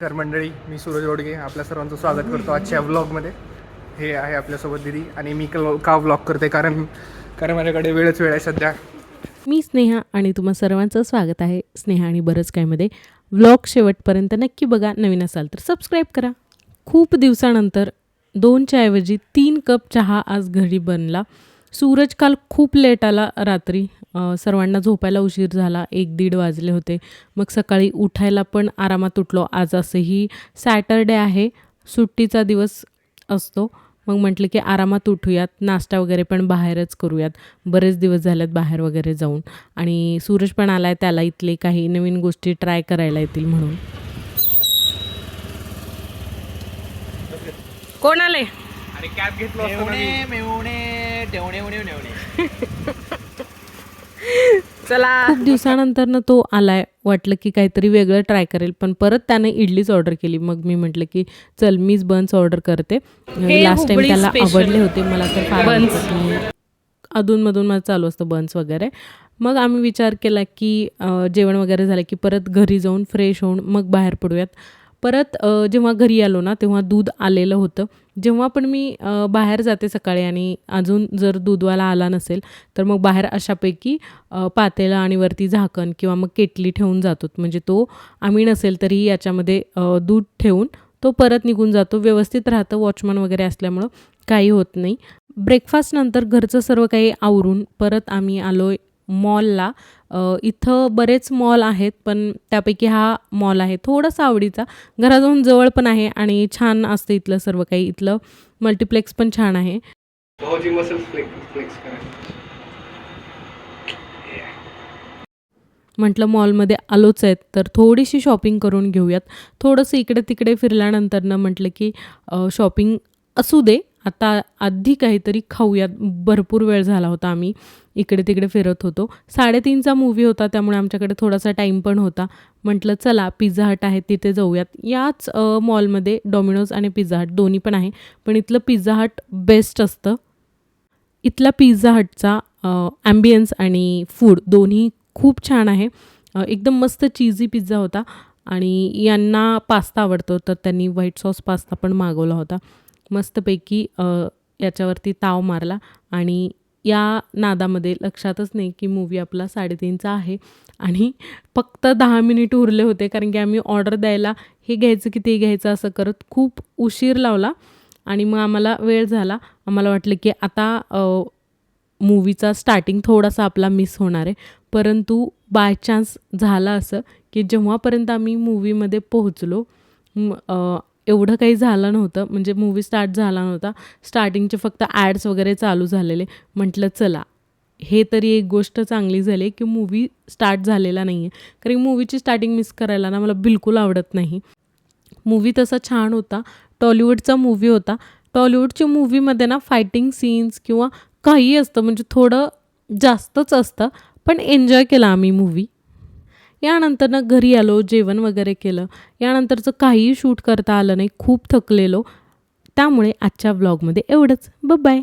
तर मंडळी मी सूरज ओडगे आपल्या सर्वांचं स्वागत करतो आजच्या व्लॉगमध्ये हे आहे आपल्यासोबत दिदी आणि मी का व्लॉग करते? कारण कारण माझ्याकडे वेळच वेळ आहे सध्या. मी स्नेहा आणि तुम्हा सर्वांचं स्वागत आहे स्नेहा आणि बरंच कायमध्ये व्लॉग शेवटपर्यंत नक्की बघा नवीन असाल तर सबस्क्राईब करा. खूप दिवसानंतर दोनच्या ऐवजी तीन कप चहा आज घरी बनला. सूरज काल खूप लेट आला रात्री. सर्वांना झोपायला उशीर झाला. एक दीड वाजले होते. मग सकाळी उठायला पण आरामात उठलो. आज असंही सॅटरडे आहे. सुट्टीचा दिवस असतो. मग म्हटलं की आरामात उठूयात. नाश्ता वगैरे पण बाहेरच करूयात. बरेच दिवस झालेत बाहेर वगैरे जाऊन. आणि सूरज पण आलाय. त्याला इथले काही नवीन गोष्टी ट्राय करायला येतील म्हणून. कोण आले? आणि कॅब घेतलो मेवणे चला. खूप दिवसानंतर तो आलाय. वाटलं की काहीतरी वेगळं ट्राय करेल. पण परत त्याने इडलीच ऑर्डर केली. मग मी म्हटलं की चल मीच बन्स ऑर्डर करते. लास्ट टाइम त्याला आवडले होते. मला तर फार अधूनमधून माझं चालू असतं बन्स वगैरे. मग आम्ही विचार केला की जेवण वगैरे झालं की परत घरी जाऊन फ्रेश होऊन मग बाहेर पडूयात. परत जेव्हा घरी आलो ना तेव्हा दूध आलेलं होतं. जेव्हा पण मी बाहेर जाते सकाळी आणि अजून जर दूधवाला आला नसेल तर मग बाहेर अशापैकी पातेला पातेलं आणि वरती झाकण किंवा मग केटली ठेवून जातो. म्हणजे तो आम्ही नसेल तरी याच्यामध्ये दूध ठेवून तो परत निघून जातो. व्यवस्थित राहतं वॉचमन वगैरे असल्यामुळं काही होत नाही. ब्रेकफास्टनंतर घरचं सर्व काही आवरून परत आम्ही आलो मॉलला. इथं बरेच मॉल आहेत पण त्यापैकी हा मॉल आहे. थोडासा आवडीचा. घराजवळून जवळ पण आहे आणि छान असतं इथलं सर्व काही. इथलं मल्टिप्लेक्स पण छान आहे. म्हटलं मॉलमध्ये आलोच आहेत तर थोडीशी शॉपिंग करून घेऊयात. थोडंसं इकडे तिकडे फिरल्यानंतरनं म्हटलं की शॉपिंग असू दे. आता आधी काहीतरी खाऊयात. भरपूर वेळ झाला होता आम्ही इकडे तिकडे फिरत होतो. साडेतीनचा मूवी होता त्यामुळे आमच्याकडे थोडासा टाईम पण होता. म्हटलं चला पिझ्झा हट आहे तिथे जाऊयात. याच मॉलमध्ये डॉमिनोज आणि पिझ्झा हट दोन्ही पण आहे. पण इथलं पिझ्झा हट बेस्ट असतं. इथला पिझ्झा हटचा ॲम्बियन्स आणि फूड दोन्ही खूप छान आहे. एकदम मस्त चीजी पिझ्झा होता. आणि यांना पास्ता आवडतो तर त्यांनी व्हाईट सॉस पास्ता पण मागवला होता. मस्तपैकी याच्यावरती ताव मारला आणि या नादामध्ये लक्षातच नाही की मूवी आपला साडेतीनचा आहे आणि फक्त दहा मिनिट उरले होते कारण की आम्ही ऑर्डर द्यायला हे घ्यायचं की ते घ्यायचं असं करत खूप उशीर लावला आणि मग आम्हाला वेळ झाला. आम्हाला वाटलं की आता मूवीचा स्टार्टिंग थोडासा आपला मिस होणार आहे. परंतु बाय चान्स झालं असं की जेव्हापर्यंत आम्ही मूवीमध्ये पोहोचलो एवढं काही झालं नव्हतं. म्हणजे मूवी स्टार्ट झाला नव्हता. स्टार्टिंगचे फक्त ॲड्स वगैरे चालू झालेले. म्हटलं चला हे तरी एक गोष्ट चांगली झाली की मूवी स्टार्ट झालेला नाही आहे कारण मूवीची स्टार्टिंग मिस करायला ना मला बिलकुल आवडत नाही. मूवी तसा छान होता. टॉलिवूडचा मूवी होता. टॉलिवूडच्या मूवीमध्ये ना फायटिंग सीन्स किंवा काही असतं. म्हणजे थोडं जास्तच असतं. पण एन्जॉय केला आम्ही मूवी यानंतर ना घरी आलो जेवण वगैरे केलं. यानंतरचं काहीही शूट करता आलं नाही खूप थकलेलो. त्यामुळे आजच्या व्लॉगमध्ये एवढंच. बाय